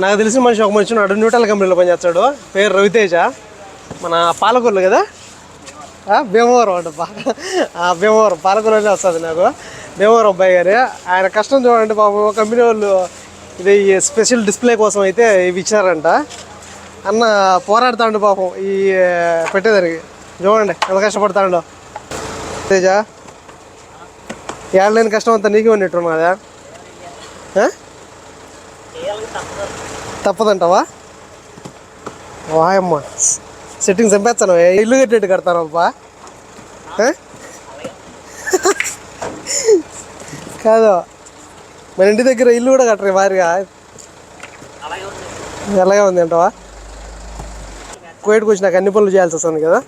నాకు తెలిసిన మనిషి ఒక మనిషి ఉన్నాడు. న్యూటల్ కంపెనీలో పనిచేస్తాడు. పేరు రవితేజ. మన పాలకూరులు కదా? భీమవరం అంట బా ఆ, భీమవరం. పాలకూరులోనే వస్తుంది నాకు. భీమవరం అబ్బాయి గారు. ఆయన కష్టం చూడండి పాపం కంపెనీ వాళ్ళు ఇది స్పెషల్ డిస్ప్లే కోసం అయితే ఇవి ఇచ్చారంట. అన్న పోరాడుతాడు పాపం ఈ పెట్టేదానికి. చూడండి ఎంత కష్టపడతాడు. తేజ ఏడలేని కష్టం అంతా నీకే ఉన్నట్టు కదా తప్పదంటావా? వాయమ్మ. సెట్టింగ్ చంపేస్తాను. ఇల్లు కట్టేట్టు కడతాను అబ్బా. కాదు. మన ఇంటి దగ్గర ఇల్లు కూడా కట్టరు వారిగా. ఎలాగే ఉంది అంటావా? కోయిట్కి వచ్చినాక అన్ని పనులు చేయాల్సి వస్తుంది కదా.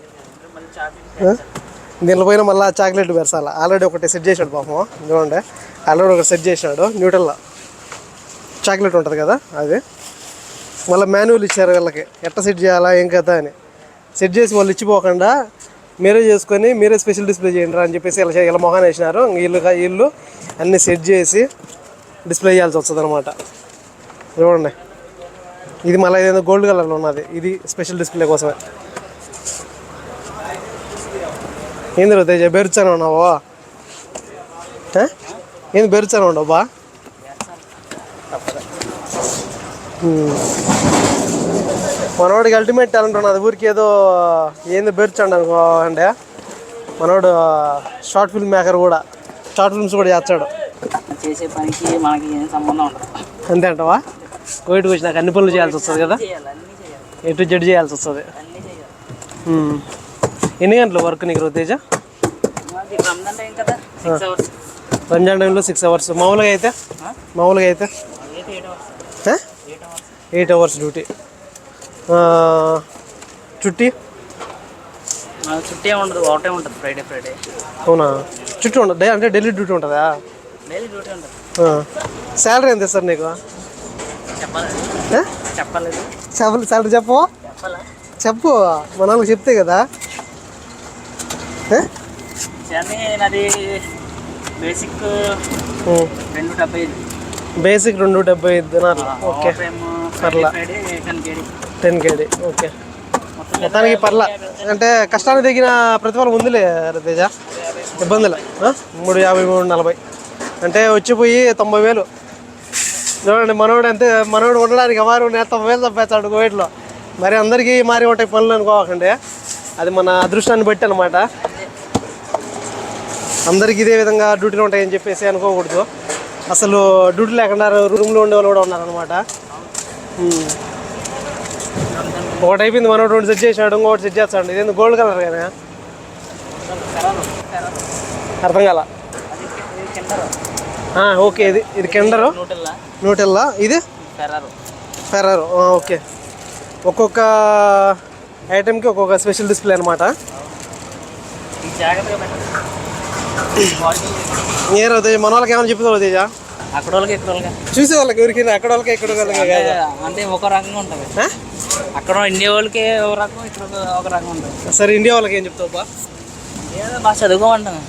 దీనిలో పైన మళ్ళీ చాక్లెట్ పెరసాల? ఆల్రెడీ ఒకటి సెట్ చేశాడు పాపం. చూడండి ఆల్రెడీ ఒకటి సెట్ చేసినాడు న్యూటల్లో చాక్లెట్ ఉంటుంది కదా అది. మళ్ళీ మాన్యువల్ ఇచ్చారు వీళ్ళకి. ఎట్ట సెట్ చేయాలా ఏం కదా అని. సెట్ చేసి వాళ్ళు ఇచ్చిపోకుండా మీరే చేసుకొని మీరే స్పెషల్ డిస్ప్లే చేయండి అని చెప్పేసి ఇలా ఇలా మొహాన్ వేసినారు. వీళ్ళు వీళ్ళు అన్నీ సెట్ చేసి డిస్ప్లే చేయాల్సి వస్తుంది అనమాట చూడండి. ఇది మళ్ళీ ఏదైనా గోల్డ్ కలర్లో ఉన్నది. ఇది స్పెషల్ డిస్ప్లే కోసమే. ఏంది తేజ బెరుచాను ఉన్నావు? ఏంది బెరుచాను ఉండవు బా? మనోడికి అల్టిమేట్ టాలెంట్ ఉన్నది. ఊరికి ఏదో ఏంది బెరుచండి అనుకో అంటే మనోడు షార్ట్ ఫిల్మ్ మేకర్ కూడా. షార్ట్ ఫిల్మ్స్ కూడా చేస్తాడు. చేసే పనికి మనకి ఏం సంబంధం ఉండదు. అంతే అంటావా? కోవిడ్కి వచ్చినాక అన్ని పనులు చేయాల్సి వస్తుంది కదా? ఎటు జడ్ చేయాల్సి వస్తుంది. ఎన్ని గంటలు వర్క్ నీకు తేజ రంజాన్ టైంలో సిక్స్ అవర్స్ మామూలుగా అయితే? మామూలుగా అయితే? Eight hours duty. చుట్టి? చుట్టే ఉండదు ఒకటే ఉంటుంది ఫ్రైడే ఫ్రైడే అవునా? చుట్టూ ఉండదు అంటే ఢిల్లీ డ్యూటీ ఉంటుందా? డైలీ డ్యూటీ ఉంటుంది. శాలరీ ఎంత ఇస్తారు నీకు? చెప్పలేదు చెప్పు శాలరీ చెప్పు చెప్పాలా చెప్పు మన వాళ్ళకి చెప్తే కదా. నాది బేసిక్. రెండు డెబ్బై ఐదు. బేసిక్ రెండు డెబ్బై ఐదు ఓకే. పర్లా. టెన్ కేడీ ఓకే. మొత్తానికి పర్లా. అంటే కష్టానికి తగిన ప్రతిఫలం ఉందిలే తేజ ఇబ్బందులే మూడు యాభై మూడు నలభై. అంటే వచ్చిపోయి తొంభై వేలు. చూడండి మనోడు అంతే మనోడు ఉండడానికి వారు తొంభై వేలు తప్పేస్తాడు కోవిడ్లో. మరి అందరికీ మారి ఉంటాయి పనులు అనుకోకండి. అది మన అదృష్టాన్ని బట్టి అనమాట అందరికీ ఇదే విధంగా డ్యూటీలు ఉంటాయని చెప్పేసి అనుకోకూడదు. అసలు డ్యూటీ లేకుండా రూమ్లో ఉండే వాళ్ళు కూడా ఉన్నారనమాట ఒకటి అయిపోయింది మనోడు రెండు సెట్ చేసినాడు ఇంకొకటి సెట్ చేస్తాడు. ఇదేంది గోల్డ్ కలర్ కానీ అర్థం కాల. కింద ఓకే ఇది ఇది కెండరు. నూటల్లా? ఇది? ఫెరారు. ఓకే. ఒక్కొక్క ఐటెంకి ఒక్కొక్క స్పెషల్ డిస్ప్లే అనమాట ఏ మన వాళ్ళకి ఏమైనా చెప్తావు తేజ? అక్కడ వాళ్ళకి ఇక్కడ వాళ్ళకి చూసే వాళ్ళకి ఎవరికైనా అక్కడ వాళ్ళకి ఇక్కడ వాళ్ళకి అంటే ఒక రకంగా ఉంటుంది? అక్కడ ఇండియా వాళ్ళకి ఒక రకం ఇక్కడ ఒక- రకం ఉంటుంది. సరే ఇండియా వాళ్ళకి ఏం చెప్తావు బా? బాగా చదువుకోమంటాను?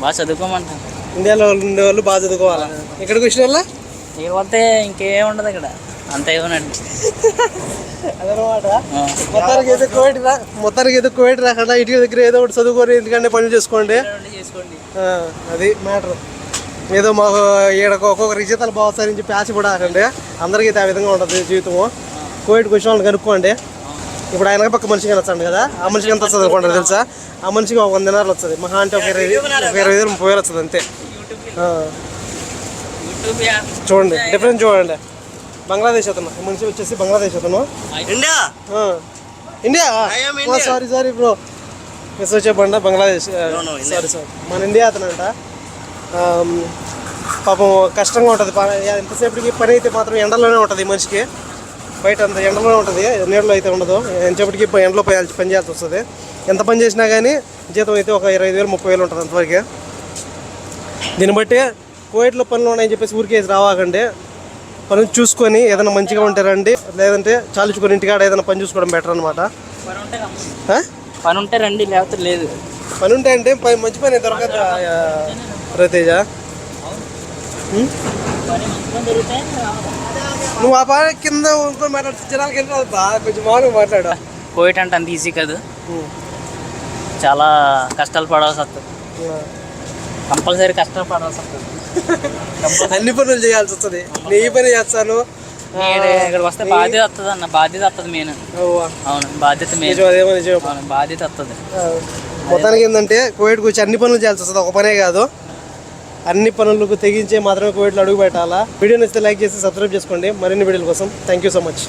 బాగా చదువుకోమంటాను ఇండియాలో ఉండే వాళ్ళు బాగా చదువుకోవాలా? ఇక్కడికి వచ్చిన వాళ్ళ ఇక పోతే ఇంకేం ఉండదు ఇక్కడ. అంతే ఇవ్వనండి అదనమాట. మొత్తానికి ఏదో కోవిడ్ రా మొత్తానికి ఏదో కోవిడ్ రాకుండా ఇటుక దగ్గర ఏదో ఒకటి చదువుకొని ఎందుకంటే పనులు చేసుకోండి. అది మ్యాటర్. ఏదో మాకు ఈడ ఒక్కొక్కరికి జీతాలు బాగుతారని చెప్పి ఆశపడాలండి అందరికీ అయితే ఆ విధంగా ఉంటుంది జీవితము. కోవిడ్కి వచ్చిన వాళ్ళని కనుక్కోండి. ఇప్పుడు ఆయన పక్క మనిషికి వస్తాడు కదా? ఆ మనిషికి ఎంత వస్తుంది అనుకోండి తెలుసా? ఆ మనిషికి ఒక వంద దినాలు వస్తుంది. మహా అంటే ఒక ఇరవై ఒక ఇరవై వేలు ముప్పై వేలు వస్తుంది అంతే. చూడండి డిఫరెన్స్ చూడండి. బంగ్లాదేశ్ అతను. మనిషి వచ్చేసి బంగ్లాదేశ్ అతను. India. India? Sorry sorry bro miss వచ్చే బండ బంగ్లాదేశ్. సారీ సారీ మన ఇండియా అతనంట. ఆమ్, పాపం కష్టంగా ఉంటుంది. ఎంతసేపటికి పని అయితే మాత్రం ఎండలోనే ఉంటుంది మనిషికి. బయట అంత ఎండలోనే ఉంటుంది. నీడలో అయితే ఉండదు. ఎంతసేపటికి ఎండలో పోయాల్సి పని చేయాల్సి వస్తుంది. ఎంత పని చేసినా కానీ జీతం అయితే ఒక ఇరవై వేలు ముప్పై వేలు ఉంటుంది అంతవరకు. దీన్ని బట్టి కోవిడ్లో పనులు ఉన్నాయని చెప్పేసి ఊరికేసి రావాకండి. పనులు చూసుకొని ఏదైనా మంచిగా ఉంటే రండి. లేదంటే చాలుచుకొని ఇంటికాడ ఏదైనా పని చూసుకోవడం బెటర్ అనమాట పని ఉంటే రమ్మండి. పని ఉంటే రండి లేకపోతే లేదు. పని ఉంటే అంటే పని మంచి పని దొరకదు. రతేజ నువ్వు ఆ బాగా కింద ఉంచుకొని మాట్లాడుతూ జనాలకి వెళ్ళి రాదు బా కొంచెం మామూలుగా మాట్లాడు. కోవిడ్ అంటే అంత ఈజీ కాదు. చాలా కష్టాలు పడాల్సి వస్తుంది. కంపల్సరీ కష్టాలు పడాల్సి వస్తుంది. అన్ని పనులు చేయాల్సి వస్తుంది. నీ పని చేస్తాను. నేను ఇక్కడికి వస్తే బాధ్యత వస్తుంది అన్న. బాధ్యత వస్తుంది మెయిన్. అవును బాధ్యత మెయిన్ బాధ్యత వస్తుంది. మొత్తానికి ఏంటంటే కోవిడ్కి వచ్చి అన్ని పనులు చేయాల్సి వస్తుంది. ఒక పనే కాదు. అన్ని పనులకు తెగించే మాత్రమే కోవిడ్లో అడుగు పెట్టాలా? వీడియో నచ్చితే లైక్ చేసి సబ్స్క్రైబ్ చేసుకోండి. మరిన్ని వీడియోల కోసం థ్యాంక్ యూ సో మచ్.